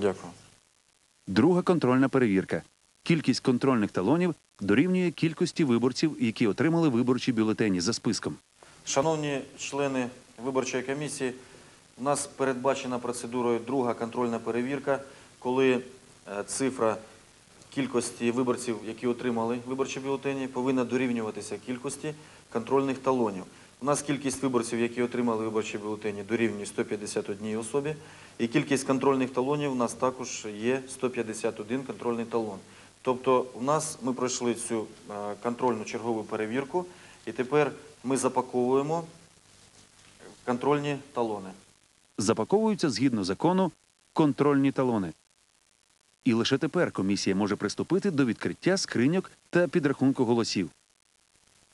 Дякую. Друга контрольна перевірка. Кількість контрольних талонів дорівнює кількості виборців, які отримали виборчі бюлетені за списком. Шановні члени виборчої комісії, у нас передбачена процедурою друга контрольна перевірка, коли е, цифра кількості виборців, які отримали виборчі бюлетені, повинна дорівнюватися кількості контрольних талонів. У нас кількість виборців, які отримали виборчі бюлетені, дорівнює 151 особі, і кількість контрольних талонів у нас також є 151 контрольний талон. Тобто, у нас ми пройшли цю е, контрольну чергову перевірку, і тепер ми запаковуємо контрольні талони. Запаковуються згідно закону контрольні талони. І лише тепер комісія може приступити до відкриття скриньок та підрахунку голосів.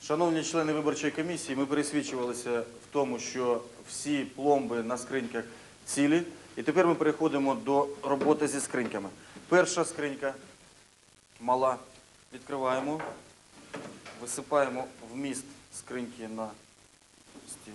Шановні члени виборчої комісії, ми пересвідчувалися в тому, що всі пломби на скриньках цілі. І тепер ми переходимо до роботи зі скриньками. Перша скринька мала. Відкриваємо, висипаємо вміст скриньки на стіл.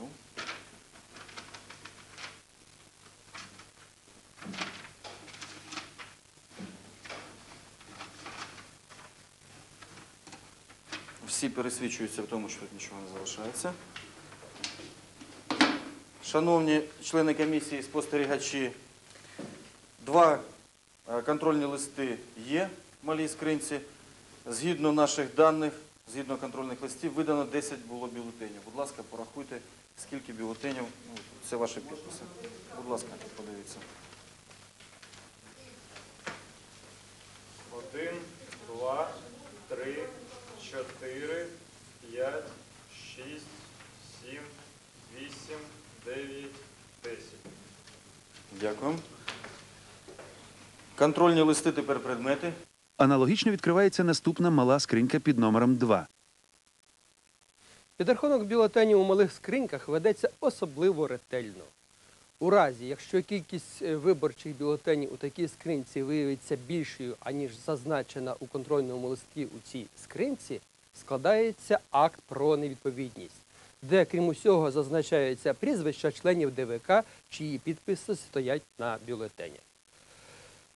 Всі пересвідчуються в тому, що тут нічого не залишається. Шановні члени комісії, спостерігачі, два е, контрольні листи є в малій скринці. Згідно наших даних, згідно контрольних листів, видано 10 було бюлетенів. Будь ласка, порахуйте, скільки бюлетенів. Ну, Це ваші підписи. Будь ласка, подивіться. Один, два, три, чотири, п'ять, шість, сім, вісім, дев'ять, десять. Дякую. Контрольні листи тепер предмети. Аналогічно відкривається наступна мала скринька під номером 2. Підрахунок бюлетенів у малих скриньках ведеться особливо ретельно. У разі, якщо кількість е, виборчих бюлетенів у такій скринці виявиться більшою, аніж зазначена у контрольному листі у цій скринці, складається акт про невідповідність, де, крім усього, зазначаються прізвища членів ДВК, чиї підписи стоять на бюлетені.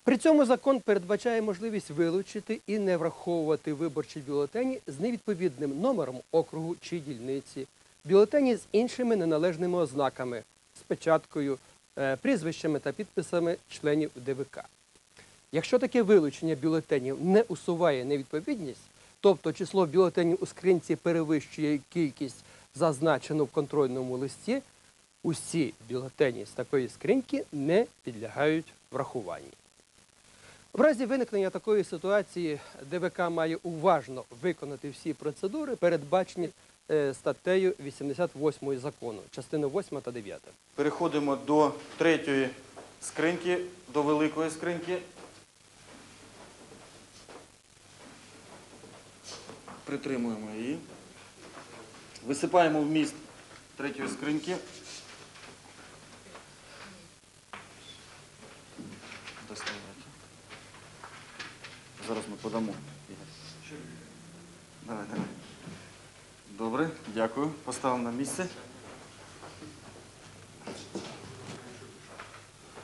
При цьому закон передбачає можливість вилучити і не враховувати виборчі бюлетені з невідповідним номером округу чи дільниці, бюлетені з іншими неналежними ознаками, з печаткою, е, прізвищами та підписами членів ДВК. Якщо таке вилучення бюлетенів не усуває невідповідність, тобто число бюлетенів у скринці перевищує кількість, зазначену в контрольному листі, усі бюлетені з такої скриньки не підлягають врахуванню. В разі виникнення такої ситуації ДВК має уважно виконати всі процедури, передбачені е, статтею 88 закону, частини 8 та 9. Переходимо до третьої скриньки, до великої скриньки. Притримуємо її. Висипаємо вміст третьої скриньки. Доставайте. Зараз ми подамо. Давай, давай. Добре, дякую. Поставимо на місце.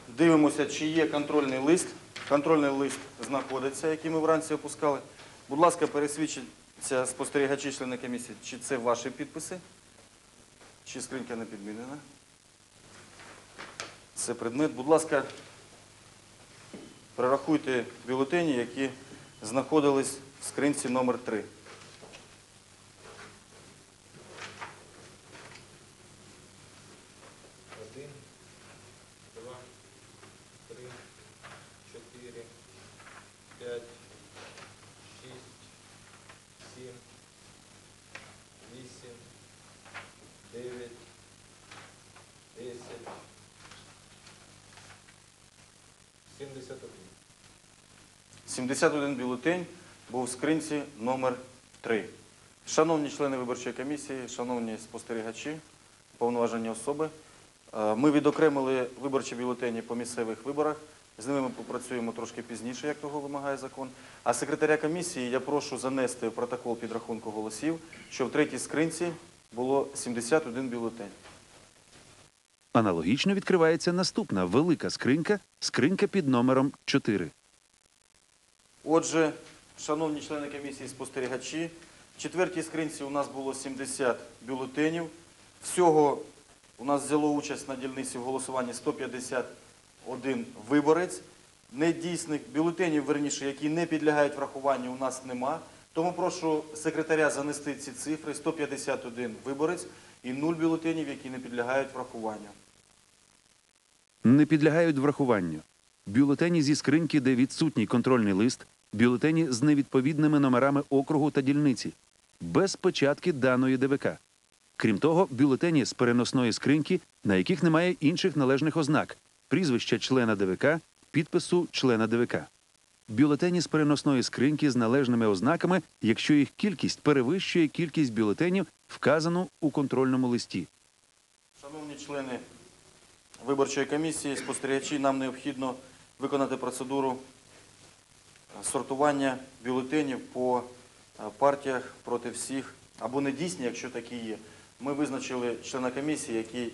Дивимося, чи є контрольний лист. Контрольний лист знаходиться, який ми вранці опускали. Будь ласка, пересвідчіться спостерігачі члени комісії, чи це ваші підписи, чи скринька не підмінена. Це предмет. Будь ласка, перерахуйте бюлетені, які знаходились в скринці номер 3. 71. 71 бюлетень був в скринці номер 3 Шановні члени виборчої комісії, шановні спостерігачі, повноважені особи, е, ми відокремили виборчі бюлетені по місцевих виборах. З ними ми попрацюємо трошки пізніше, як того вимагає закон. А секретаря комісії я прошу занести в протокол підрахунку голосів, що в третій скринці було 71 бюлетень. Аналогічно відкривається наступна велика скринька, скринька під номером 4. Отже, шановні члени комісії спостерігачі, в четвертій скринці у нас було 70 бюлетенів. Всього у нас взяло участь на дільниці в голосуванні 151 виборець. Недійсних бюлетенів, верніше, які не підлягають врахуванню, у нас нема. Тому прошу секретаря занести ці цифри 151 виборець і 0 бюлетенів, які не підлягають врахуванню. Не підлягають врахуванню. Бюлетені зі скриньки, де відсутній контрольний лист, бюлетені з невідповідними номерами округу та дільниці, без печатки даної ДВК. Крім того, бюлетені з переносної скриньки, на яких немає інших належних ознак прізвища члена ДВК, підпису члена ДВК. Бюлетені з переносної скриньки з належними ознаками, якщо їх кількість перевищує кількість бюлетенів, вказану у контрольному листі. Шановні члени виборчої комісії, спостерігачі, нам необхідно виконати процедуру сортування бюлетенів по е, партіях проти всіх, або недійсні, якщо такі є. Ми визначили члена комісії, який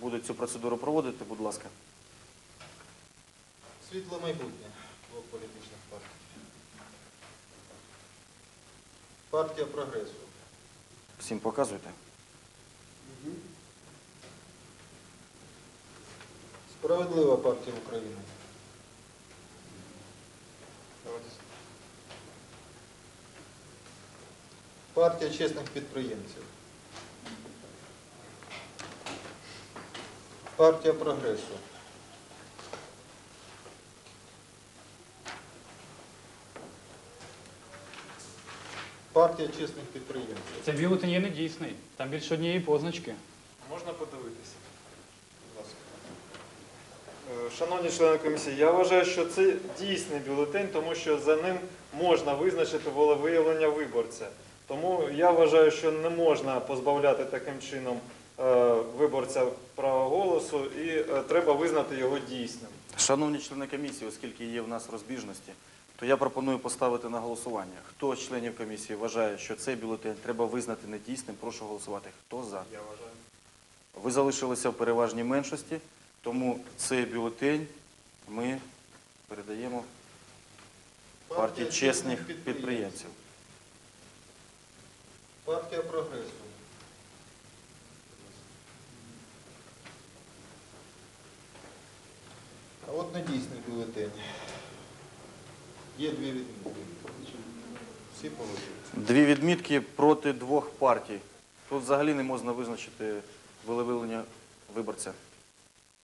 буде цю процедуру проводити, будь ласка. Світле майбутнє двох політичних партій. Партія прогресу. Всім показуйте. Справедлива партія України. Партія чесних підприємців. Партія прогресу. Партія чесних підприємців. Це бюлетень є недійсний. Там більше однієї позначки. Можна подивитися? Е, Шановні члени комісії, я вважаю, що це дійсний бюлетень, тому що за ним можна визначити волевиявлення виборця. Тому я вважаю, що не можна позбавляти таким чином е, виборця права голосу і е, треба визнати його дійсним. Шановні члени комісії, оскільки є в нас розбіжності, то я пропоную поставити на голосування. Хто з членів комісії вважає, що цей бюлетень треба визнати недійсним, прошу голосувати. Хто за? Я вважаю. Ви залишилися в переважній меншості, тому цей бюлетень ми передаємо партії чесних підприємців. Партія прогресу. А от недійсний бюлетень. Є дві відмінки. Всі погоджуються. Дві відмітки проти двох партій. Тут взагалі не можна визначити волевиявлення виборця.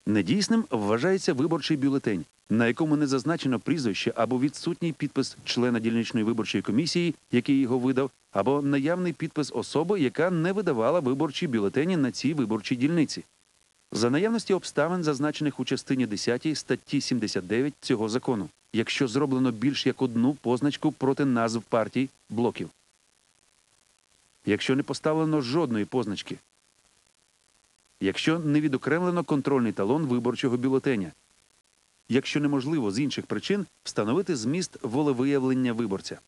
Недійсним вважається виборчий бюлетень, на якому не зазначено прізвище або відсутній підпис члена дільничної виборчої комісії, який його видав, або наявний підпис особи, яка не видавала виборчі бюлетені на цій виборчій дільниці. За наявності обставин, зазначених у частині 10 статті 79 цього закону, якщо зроблено більш як одну позначку проти назв партій блоків. Якщо не поставлено жодної позначки, якщо не відокремлено контрольний талон виборчого бюлетеня, якщо неможливо з інших причин встановити зміст волевиявлення виборця.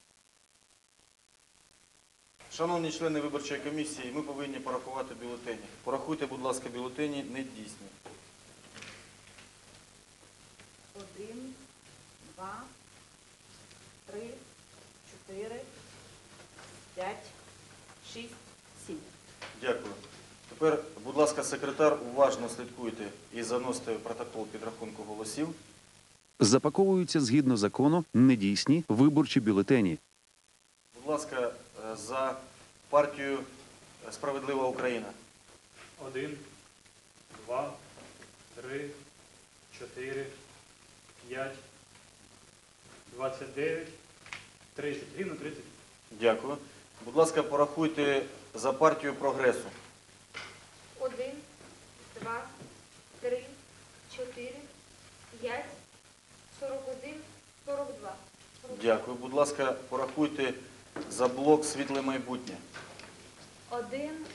Шановні члени виборчої комісії, ми повинні порахувати бюлетені. Порахуйте, будь ласка, бюлетені недійсні. Один, два, три, чотири, п'ять, шість, сім. Дякую. Тепер, будь ласка, секретар, уважно слідкуйте і заносите в протокол підрахунку голосів. Запаковуються згідно закону недійсні виборчі бюлетені, Будь ласка, е, за партію е, Справедлива Україна. Один, два, три, чотири, п'ять, двадцять дев'ять, тридцять. Рівно тридцять. Дякую. Будь ласка, порахуйте за партію прогресу. 4, 5, 41, 42. Дякую. Будь ласка, порахуйте за блок світле майбутнє. 1,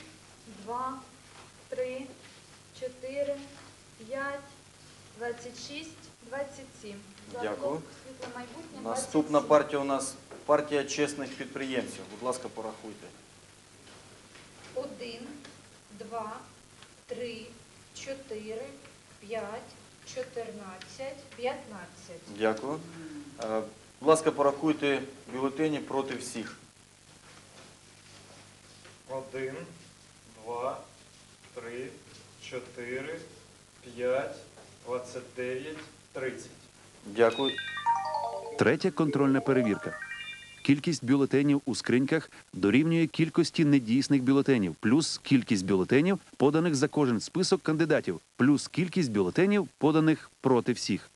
2, 3, 4, 5, 26, 27. За Дякую. блок світле майбутнє. Наступна 27. партія у нас партія чесних підприємців. Будь ласка, порахуйте. 1, 2, 3, 4, 5, 14, 15. Дякую. Е, Будь ласка, порахуйте бюлетені проти всіх. Один, два, три, чотири, п'ять, двадцять дев'ять, тридцять. Дякую. Третя контрольна перевірка. Кількість бюлетенів у скриньках дорівнює кількості недійсних бюлетенів, плюс кількість бюлетенів, поданих за кожен список кандидатів, плюс кількість бюлетенів, поданих проти всіх.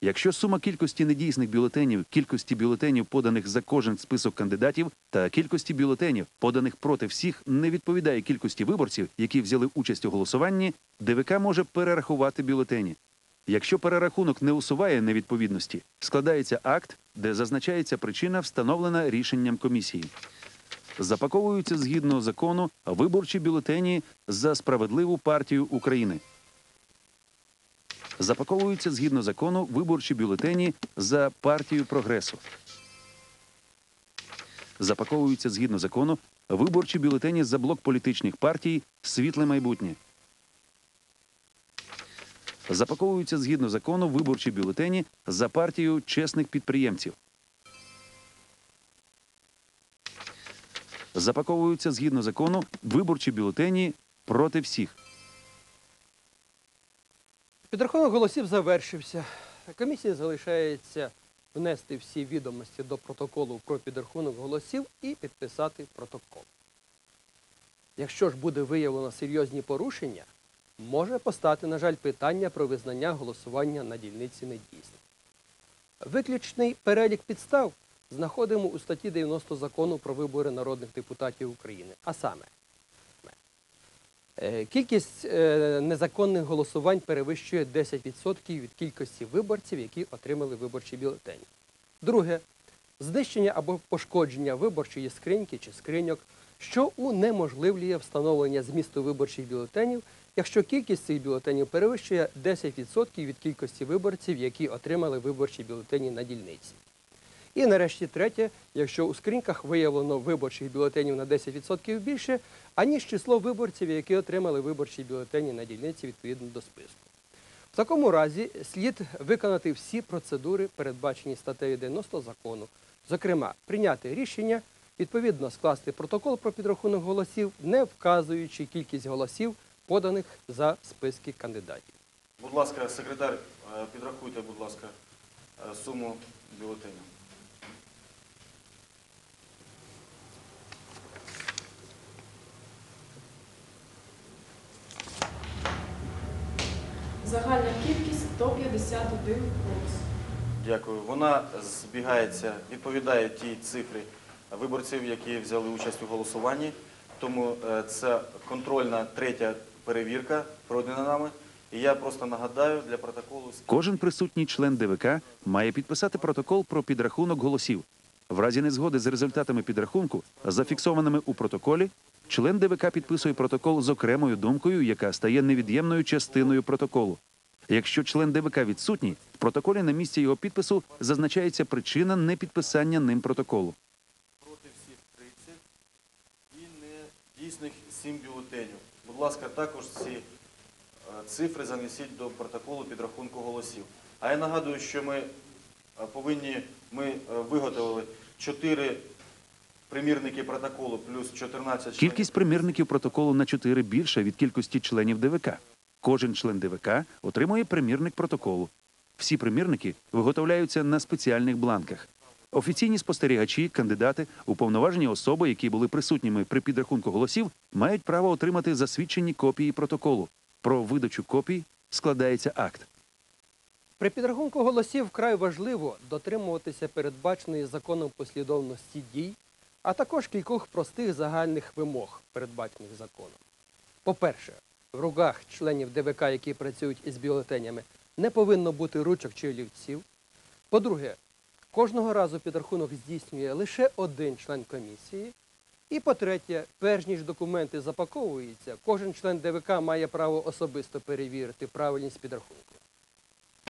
Якщо сума кількості недійсних бюлетенів, кількості бюлетенів, поданих за кожен список кандидатів, та кількості бюлетенів, поданих проти всіх, не відповідає кількості виборців, які взяли участь у голосуванні, ДВК може перерахувати бюлетені. Якщо перерахунок не усуває невідповідності, складається акт, де зазначається причина, встановлена рішенням комісії. Запаковуються згідно закону виборчі бюлетені за справедливу партію України. Запаковуються згідно закону виборчі бюлетені за партію прогресу. Запаковуються згідно закону виборчі бюлетені за блок політичних партій Світле майбутнє. Запаковуються згідно закону виборчі бюлетені за партію чесних підприємців. Запаковуються згідно закону виборчі бюлетені проти всіх. Підрахунок голосів завершився. Комісії залишається внести всі відомості до протоколу про підрахунок голосів і підписати протокол. Якщо ж буде виявлено серйозні порушення, може постати, на жаль, питання про визнання голосування на дільниці недійсним. Виключний перелік підстав знаходимо у статті 90 закону про вибори народних депутатів України. А саме, Е, Кількість е, незаконних голосувань перевищує 10% від кількості виборців, які отримали виборчі бюлетені. Друге знищення або пошкодження виборчої скриньки чи скриньок, що унеможливлює встановлення змісту виборчих бюлетенів, якщо кількість цих бюлетенів перевищує 10% від кількості виборців, які отримали виборчі бюлетені на дільниці. І нарешті третє, якщо у скриньках виявлено виборчих бюлетенів на 10% більше, аніж число виборців, які отримали виборчі бюлетені на дільниці відповідно до списку. В такому разі слід виконати всі процедури, передбачені статтею 90 закону, зокрема, прийняти рішення, відповідно скласти протокол про підрахунок голосів, не вказуючи кількість голосів, поданих за списки кандидатів. Будь ласка, секретар, е, підрахуйте, будь ласка, е, суму бюлетенів. Загальна кількість 151 голос. Дякую. Вона збігається, відповідає тій цифрі виборців, які взяли участь у голосуванні. Тому е, це контрольна третя перевірка, пройдена нами. І я просто нагадаю для протоколу. Кожен присутній член ДВК має підписати протокол про підрахунок голосів. В разі незгоди з результатами підрахунку, зафіксованими у протоколі, член ДВК підписує протокол з окремою думкою, яка стає невід'ємною частиною протоколу. Якщо член ДВК відсутній, в протоколі на місці його підпису зазначається причина непідписання ним протоколу. проти всіх 30 і недійсних 7 бюлетенів. Будь ласка, також ці е, цифри занесіть до протоколу підрахунку голосів. А я нагадую, що ми е, повинні, ми е, виготовили 4 примірники протоколу плюс 14 членів. Кількість примірників протоколу на 4 більша від кількості членів ДВК. Кожен член ДВК отримує примірник протоколу. Всі примірники виготовляються на спеціальних бланках. Офіційні спостерігачі, кандидати, уповноважені особи, які були присутніми при підрахунку голосів, мають право отримати засвідчені копії протоколу. Про видачу копій складається акт. При підрахунку голосів вкрай важливо дотримуватися передбаченої законом послідовності дій, а також кількох простих загальних вимог, передбачених законом. По-перше, в руках членів ДВК, які працюють із бюлетенями, не повинно бути ручок чи олівців. По-друге, кожного разу підрахунок здійснює лише один член комісії. І по-третє, перш ніж документи запаковуються, кожен член ДВК має право особисто перевірити правильність підрахунку.